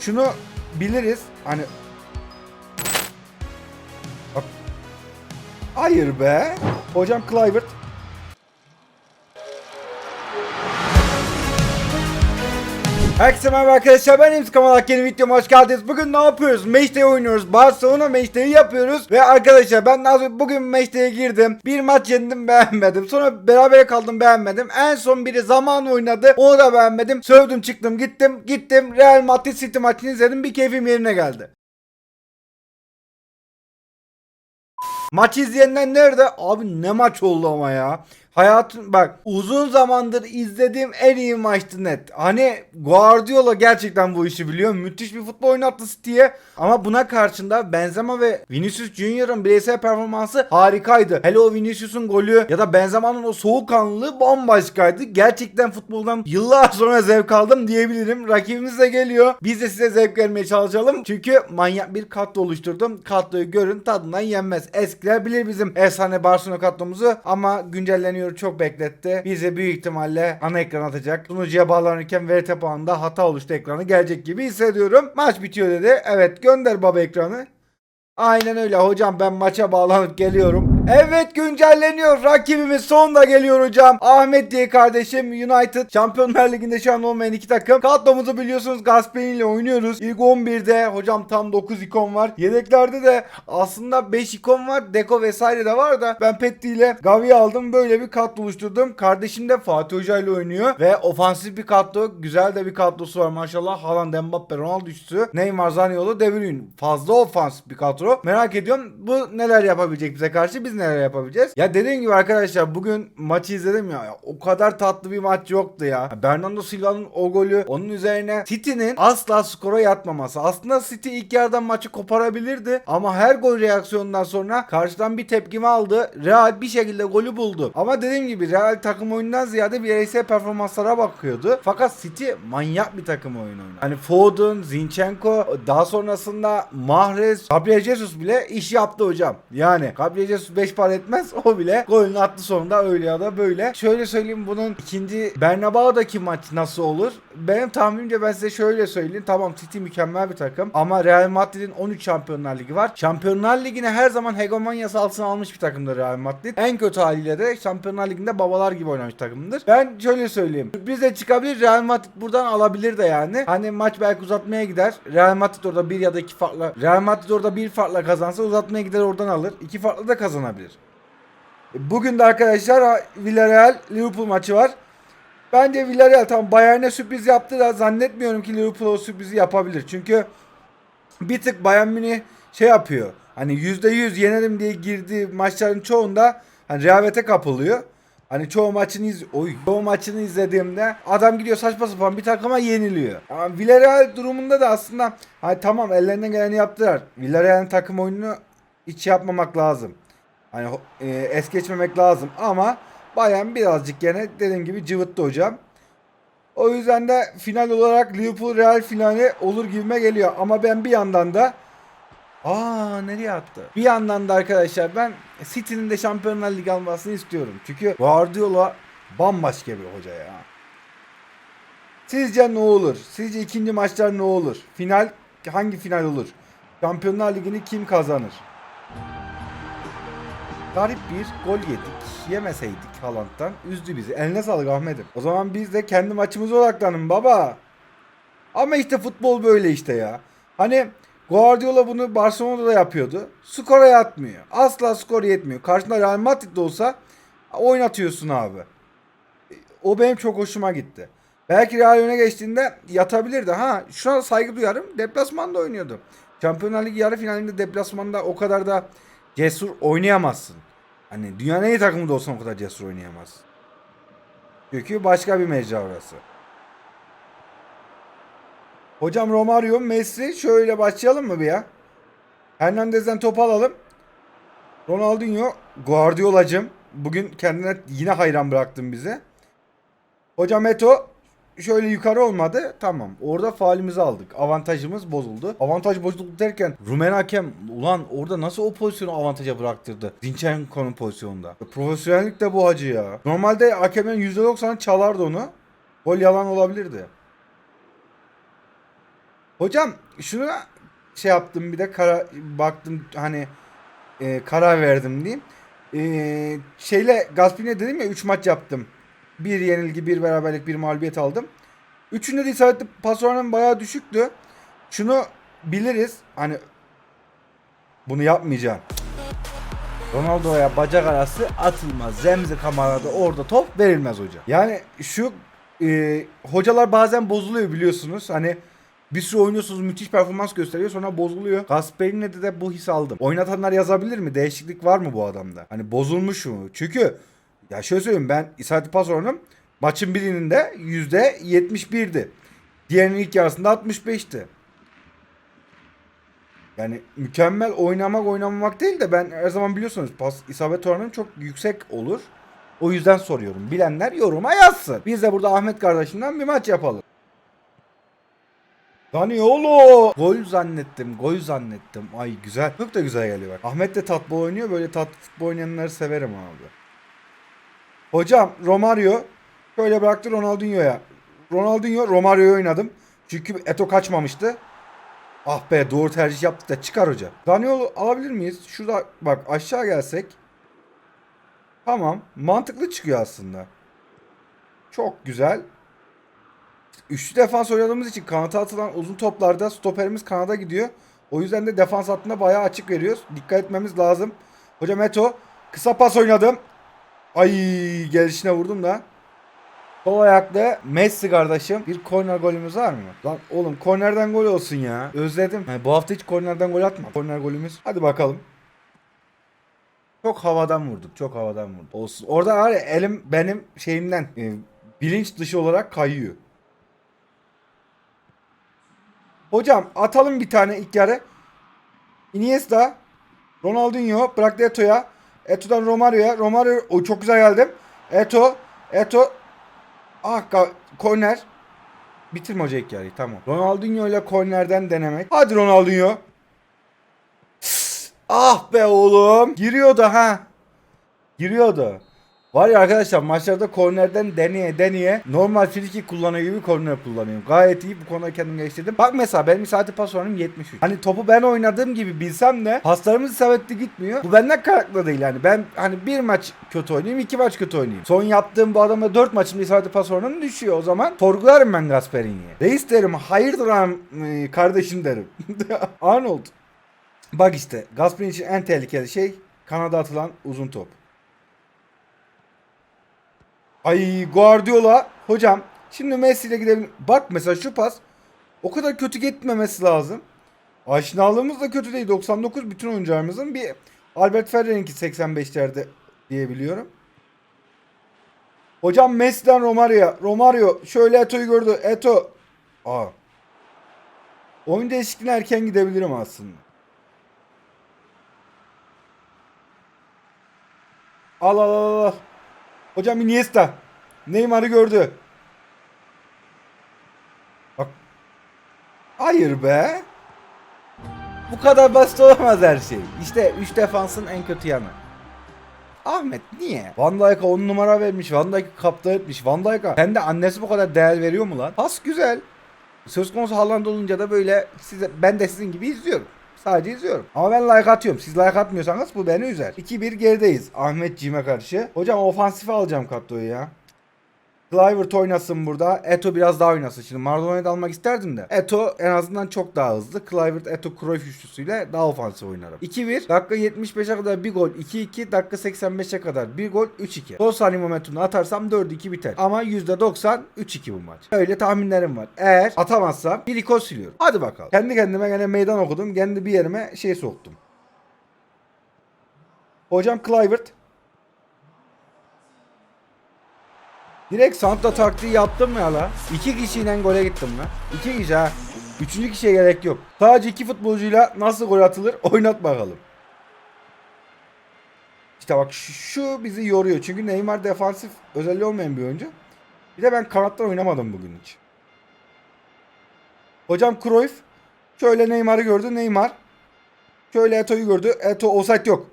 şunu biliriz. Hani. Hayır be. Hocam Clivert. Herkese merhaba arkadaşlar ben İmtikam Alak yeni videoma hoş geldiniz. Bugün ne yapıyoruz? Matchday oynuyoruz. Barcelona Matchday'i yapıyoruz. Ve arkadaşlar ben nasıl bugün Matchday'e girdim. Bir maç yendim beğenmedim. Sonra berabere kaldım beğenmedim. En son biri zaman oynadı. Onu da beğenmedim. Sövdüm çıktım gittim. Gittim Real Madrid City maçını izledim. Bir keyfim yerine geldi. Maç izleyenler nerede? Abi ne maç oldu ama ya. Hayatım bak uzun zamandır izlediğim en iyi maçtı net. Hani Guardiola gerçekten bu işi biliyor. Müthiş bir futbol oynattı City'ye. Ama buna karşında Benzema ve Vinicius Junior'ın bireysel performansı harikaydı. Hele o Vinicius'un golü ya da Benzema'nın o soğukkanlılığı bambaşkaydı. Gerçekten futboldan yıllar sonra zevk aldım diyebilirim. Rakibimiz de geliyor. Biz de size zevk vermeye çalışalım. Çünkü manyak bir kadro oluşturdum. Kadroyu görün tadından yenmez. Eskiler bilir bizim efsane Barcelona kadromuzu ama güncelleniyor çok bekletti. Bize büyük ihtimalle ana ekran atacak. Sunucuya bağlanırken veri tabanında hata oluştu ekranı gelecek gibi hissediyorum. Maç bitiyor dedi. Evet gönder baba ekranı. Aynen öyle hocam ben maça bağlanıp geliyorum. Evet güncelleniyor. Rakibimiz sonunda geliyor hocam. Ahmet diye kardeşim United. Şampiyonlar Ligi'nde şu an olmayan iki takım. Kadromuzu biliyorsunuz Gasperini ile oynuyoruz. İlk 11'de hocam tam 9 ikon var. Yedeklerde de aslında 5 ikon var. Deko vesaire de var da ben Petti ile Gavi aldım. Böyle bir kadro oluşturdum. Kardeşim de Fatih Hoca ile oynuyor. Ve ofansif bir kadro. Güzel de bir kadrosu var maşallah. Haaland, Mbappe, Ronaldo üçlüsü. Neymar, Zaniolo, De Bruyne. Fazla ofansif bir kadro. Merak ediyorum bu neler yapabilecek bize karşı biz neler yapabileceğiz. Ya dediğim gibi arkadaşlar bugün maçı izledim ya, ya o kadar tatlı bir maç yoktu ya. Ya Bernardo Silva'nın o golü onun üzerine City'nin asla skora yatmaması. Aslında City ilk yarıdan maçı koparabilirdi ama her gol reaksiyonundan sonra karşıdan bir tepkimi aldı. Real bir şekilde golü buldu. Ama dediğim gibi Real takım oyundan ziyade bireysel performanslara bakıyordu. Fakat City manyak bir takım oyunu oynadı. Hani Foden, Zinchenko daha sonrasında Mahrez, Gabriel Jesus bile iş yaptı hocam. Yani Gabriel Jesus 5 para etmez o bile golünü attı sonunda öyle ya da böyle. Şöyle söyleyeyim bunun ikinci Bernabeu'daki maç nasıl olur? Benim tahminimce ben size şöyle söyleyeyim. Tamam City mükemmel bir takım ama Real Madrid'in 13 Şampiyonlar Ligi var. Şampiyonlar Ligi'ne her zaman hegemonyası altına almış bir takımdır Real Madrid. En kötü haliyle de Şampiyonlar Ligi'nde babalar gibi oynamış takımdır. Ben şöyle söyleyeyim. Sürpriz de çıkabilir. Real Madrid buradan alabilir de yani. Hani maç belki uzatmaya gider. Real Madrid orada bir ya da iki farkla Real Madrid orada bir farkla kazansa uzatmaya gider oradan alır. İki farklı da kazanabilir. E, Bugün de arkadaşlar Villarreal Liverpool maçı var. Bence Villarreal tam Bayern'e sürpriz yaptı da zannetmiyorum ki Liverpool o sürprizi yapabilir. Çünkü bir tık Bayern Münih şey yapıyor. Hani %100 yenerim diye girdiği maçların çoğunda hani rehavete kapılıyor. Hani çoğu maçını iz Oy. çoğu maçını izlediğimde adam gidiyor saçma sapan bir takıma yeniliyor. Ama Villarreal durumunda da aslında hani tamam ellerinden geleni yaptılar. Villarreal'in takım oyununu hiç yapmamak lazım. Hani e, es geçmemek lazım ama Bayern birazcık gene dediğim gibi cıvıttı hocam. O yüzden de final olarak Liverpool Real finali olur gibime geliyor. Ama ben bir yandan da Aa nereye attı? Bir yandan da arkadaşlar ben City'nin de Şampiyonlar Ligi almasını istiyorum. Çünkü Guardiola bambaşka bir hoca ya. Sizce ne olur? Sizce ikinci maçlar ne olur? Final hangi final olur? Şampiyonlar Ligi'ni kim kazanır? Garip bir gol yedik. Yemeseydik Haaland'dan. Üzdü bizi. Eline sağlık Ahmet'im. O zaman biz de kendi maçımıza odaklanın baba. Ama işte futbol böyle işte ya. Hani Guardiola bunu Barcelona'da da yapıyordu. Skora yatmıyor. Asla skor yetmiyor. Karşında Real Madrid'de olsa oynatıyorsun abi. O benim çok hoşuma gitti. Belki Real öne geçtiğinde yatabilirdi. Ha şuna saygı duyarım. Deplasmanda oynuyordu. Şampiyonlar Ligi yarı finalinde deplasmanda o kadar da cesur oynayamazsın. Hani dünyanın en iyi takımı da olsan o kadar cesur oynayamazsın. Çünkü başka bir mecra orası. Hocam Romario, Messi şöyle başlayalım mı bir ya? Hernandez'den top alalım. Ronaldinho, Guardiola'cım. Bugün kendine yine hayran bıraktın bize. Hocam Eto şöyle yukarı olmadı. Tamam. Orada faalimizi aldık. Avantajımız bozuldu. Avantaj bozuldu derken Rumen hakem ulan orada nasıl o pozisyonu avantaja bıraktırdı? Zinchenko'nun pozisyonunda. Profesyonellik de bu hacı ya. Normalde hakemin %90'ı çalardı onu. Gol yalan olabilirdi. Hocam şunu şey yaptım bir de kara, baktım hani e, karar verdim diyeyim. E, şeyle Gaspin'e dedim ya 3 maç yaptım. Bir yenilgi, bir beraberlik, bir mağlubiyet aldım. Üçünde de isabetli pas oranım bayağı düşüktü. Şunu biliriz. Hani bunu yapmayacağım. Ronaldo'ya bacak arası atılmaz. Zemzi kamerada orada top verilmez hocam. Yani şu e, hocalar bazen bozuluyor biliyorsunuz. Hani bir sürü oynuyorsunuz müthiş performans gösteriyor sonra bozuluyor. Gasperini de, de bu his aldım. Oynatanlar yazabilir mi? Değişiklik var mı bu adamda? Hani bozulmuş mu? Çünkü ya şöyle söyleyeyim ben isabetli pas oranım maçın birinin de %71'di. Diğerinin ilk yarısında 65'ti. Yani mükemmel oynamak oynamamak değil de ben her zaman biliyorsunuz pas isabet oranım çok yüksek olur. O yüzden soruyorum. Bilenler yoruma yazsın. Biz de burada Ahmet kardeşimden bir maç yapalım. Zaniolo! Gol zannettim, gol zannettim. Ay güzel. Çok da güzel geliyor bak. Ahmet de tatlı oynuyor. Böyle tatlı futbol oynayanları severim abi. Hocam Romario şöyle bıraktı Ronaldinho'ya. Ronaldinho Romario'yu oynadım. Çünkü Eto kaçmamıştı. Ah be doğru tercih yaptık da çıkar hoca. Zaniolo alabilir miyiz? Şurada bak aşağı gelsek. Tamam. Mantıklı çıkıyor aslında. Çok güzel. Üçlü defans oynadığımız için kanata atılan uzun toplarda stoperimiz kanada gidiyor. O yüzden de defans hattında bayağı açık veriyoruz. Dikkat etmemiz lazım. Hocam Eto kısa pas oynadım. Ay gelişine vurdum da. Sol ayaklı Messi kardeşim. Bir korner golümüz var mı? Lan oğlum kornerden gol olsun ya. Özledim. Yani bu hafta hiç kornerden gol atma. Korner golümüz. Hadi bakalım. Çok havadan vurduk. Çok havadan vurduk. Olsun. Orada var ya elim benim şeyimden e, bilinç dışı olarak kayıyor. Hocam atalım bir tane ilk yarı. Iniesta, Ronaldinho bıraktı Eto'ya. Eto'dan Romario'ya. Romario o çok güzel geldim. Eto, Eto. Ah korner. Bitirme hoca ilk yarıyı tamam. Ronaldinho ile kornerden denemek. Hadi Ronaldinho. Ah be oğlum. Giriyordu ha. Giriyordu. Var ya arkadaşlar maçlarda kornerden deneye deneye normal friki kullanıyor gibi korner kullanıyorum. Gayet iyi bu konuda kendimi geliştirdim. Bak mesela benim isabetli pas oranım 73. Hani topu ben oynadığım gibi bilsem de paslarımız isabetli gitmiyor. Bu benden kaynaklı değil yani. Ben hani bir maç kötü oynayayım iki maç kötü oynayayım. Son yaptığım bu adama 4 maçımda isabetli pas oranım düşüyor. O zaman sorgularım ben Gasperini'yi. Reis derim hayırdır am e, kardeşim derim. Arnold. Bak işte Gasperini için en tehlikeli şey kanada atılan uzun top. Ay Guardiola hocam şimdi Messi ile gidelim. Bak mesela şu pas o kadar kötü gitmemesi lazım. Aşinalığımız da kötü değil. 99 bütün oyuncularımızın bir Albert Ferrer'inki 85'lerde diyebiliyorum. Hocam Messi'den Romario. Romario şöyle Eto'yu gördü. Eto. Aa. Oyun değişikliğine erken gidebilirim aslında. Al al al al. Hocam Iniesta. Neymar'ı gördü. Bak. Hayır be. Bu kadar basit olamaz her şey. İşte 3 defansın en kötü yanı. Ahmet niye? Van Dijk'a 10 numara vermiş. Van Dijk'ı kaptan etmiş. Van Dijk'a sen de annesi bu kadar değer veriyor mu lan? Pas güzel. Söz konusu Haaland olunca da böyle size ben de sizin gibi izliyorum. Sadece izliyorum. Ama ben like atıyorum. Siz like atmıyorsanız bu beni üzer. 2-1 gerideyiz. Ahmet Cim'e karşı. Hocam ofansife alacağım kadroyu ya. Clivert oynasın burada. Eto biraz daha oynasın. Şimdi Maradona'yı da almak isterdim de. Eto en azından çok daha hızlı. Clivert, Eto, Cruyff üçlüsüyle daha ofansif oynarım. 2-1. Dakika 75'e kadar bir gol. 2-2. Dakika 85'e kadar bir gol. 3-2. Son saniye momentumunu atarsam 4-2 biter. Ama %90 3-2 bu maç. Öyle tahminlerim var. Eğer atamazsam bir ikon siliyorum. Hadi bakalım. Kendi kendime gene meydan okudum. Kendi bir yerime şey soktum. Hocam Clivert. Direkt Santa taktiği yaptım ya la. İki kişiyle gole gittim la. İki kişi ha. Üçüncü kişiye gerek yok. Sadece iki futbolcuyla nasıl gol atılır oynat bakalım. İşte bak şu, bizi yoruyor. Çünkü Neymar defansif özelliği olmayan bir oyuncu. Bir de ben kanattan oynamadım bugün hiç. Hocam Cruyff şöyle Neymar'ı gördü. Neymar şöyle Eto'yu gördü. Eto offside yok.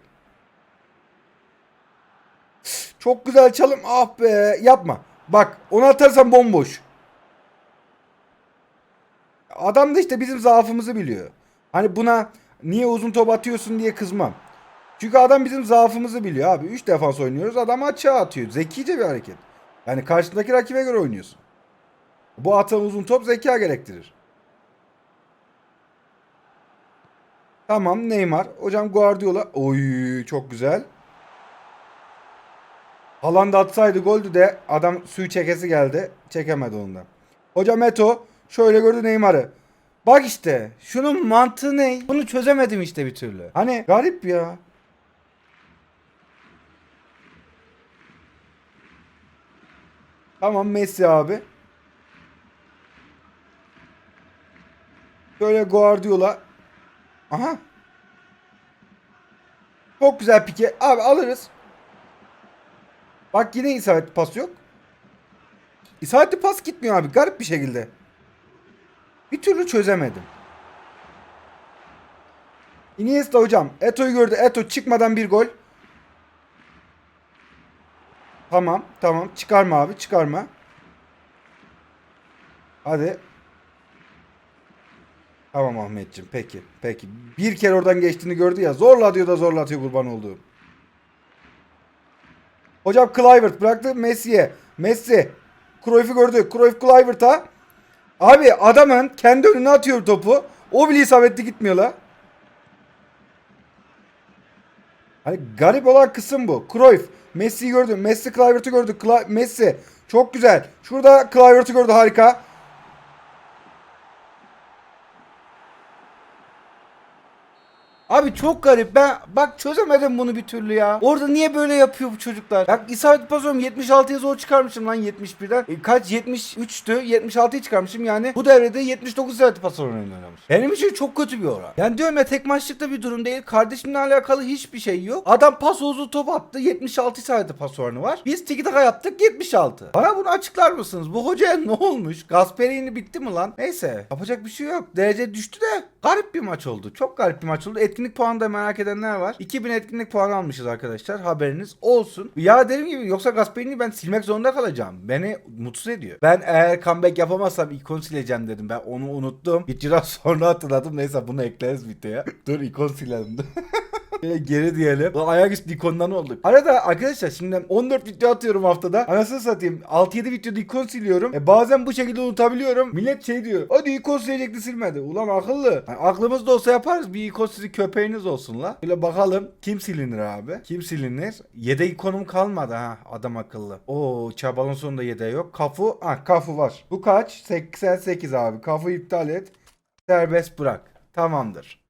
Çok güzel çalım. Ah be. Yapma. Bak onu atarsan bomboş. adam da işte bizim zaafımızı biliyor. Hani buna niye uzun top atıyorsun diye kızmam. Çünkü adam bizim zaafımızı biliyor abi. 3 defans oynuyoruz adam açığa atıyor. Zekice bir hareket. Yani karşındaki rakibe göre oynuyorsun. Bu atan uzun top zeka gerektirir. Tamam Neymar. Hocam Guardiola. Oy çok güzel. Haaland atsaydı goldü de adam suyu çekesi geldi. Çekemedi ondan. Hocam Eto şöyle gördü Neymar'ı. Bak işte şunun mantığı ne? Bunu çözemedim işte bir türlü. Hani garip ya. Tamam Messi abi. Şöyle Guardiola. Aha. Çok güzel pike. Abi alırız. Bak yine isabetli pas yok. İsabetli pas gitmiyor abi. Garip bir şekilde. Bir türlü çözemedim. Iniesta hocam. Eto'yu gördü. Eto çıkmadan bir gol. Tamam. Tamam. Çıkarma abi. Çıkarma. Hadi. Tamam Ahmetciğim. Peki. Peki. Bir kere oradan geçtiğini gördü ya. Zorla diyor da zorlatıyor kurban olduğum. Hocam Kluivert bıraktı Messi'ye. Messi. Cruyff'u gördü. Cruyff Kluivert'a. Abi adamın kendi önüne atıyor topu. O bile isabetli gitmiyor la. Hani garip olan kısım bu. Cruyff. Messi'yi gördü. Messi Kluivert'ı gördü. Kla- Messi. Çok güzel. Şurada Kluivert'ı gördü. Harika. Abi çok garip. Ben bak çözemedim bunu bir türlü ya. Orada niye böyle yapıyor bu çocuklar? Bak isabet pasıyorum 76'ya zor çıkarmışım lan 71'den. E, kaç 73'tü 76'yı çıkarmışım yani. Bu devrede 79 isabet pas oranıyla oynamış. Benim için çok kötü bir oran. Yani diyorum ya tek maçlıkta bir durum değil. Kardeşimle alakalı hiçbir şey yok. Adam pas uzun top attı 76 isabet pas oranı var. Biz tiki taka yaptık 76. Bana bunu açıklar mısınız? Bu hocaya ne olmuş? Gasperini bitti mi lan? Neyse yapacak bir şey yok. Derece düştü de garip bir maç oldu. Çok garip bir maç oldu. Etkinlik puanı da merak edenler var. 2000 etkinlik puanı almışız arkadaşlar. Haberiniz olsun. Ya dediğim gibi yoksa Gasperini ben silmek zorunda kalacağım. Beni mutsuz ediyor. Ben eğer comeback yapamazsam ikon sileceğim dedim. Ben onu unuttum. Gitçiden sonra hatırladım. Neyse bunu ekleriz videoya. Dur ikon silelim. Geri diyelim. Lan ayaküstü ikondan olduk. Arada arkadaşlar şimdi 14 video atıyorum haftada. Anasını satayım. 6-7 videoda ikon siliyorum. E bazen bu şekilde unutabiliyorum. Millet şey diyor. Hadi ikon silecekti silmedi. Ulan akıllı. Yani aklımızda olsa yaparız. Bir ikon sizi köpeğiniz olsun la. Böyle bakalım. Kim silinir abi? Kim silinir? Yedek ikonum kalmadı ha. Adam akıllı. Oo çabalın sonunda yedeği yok. Kafu. Ah kafu var. Bu kaç? 88 abi. Kafu iptal et. Serbest bırak. Tamamdır.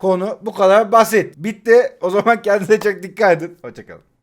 Konu bu kadar basit. Bitti. O zaman kendinize çok dikkat edin. Hoşçakalın.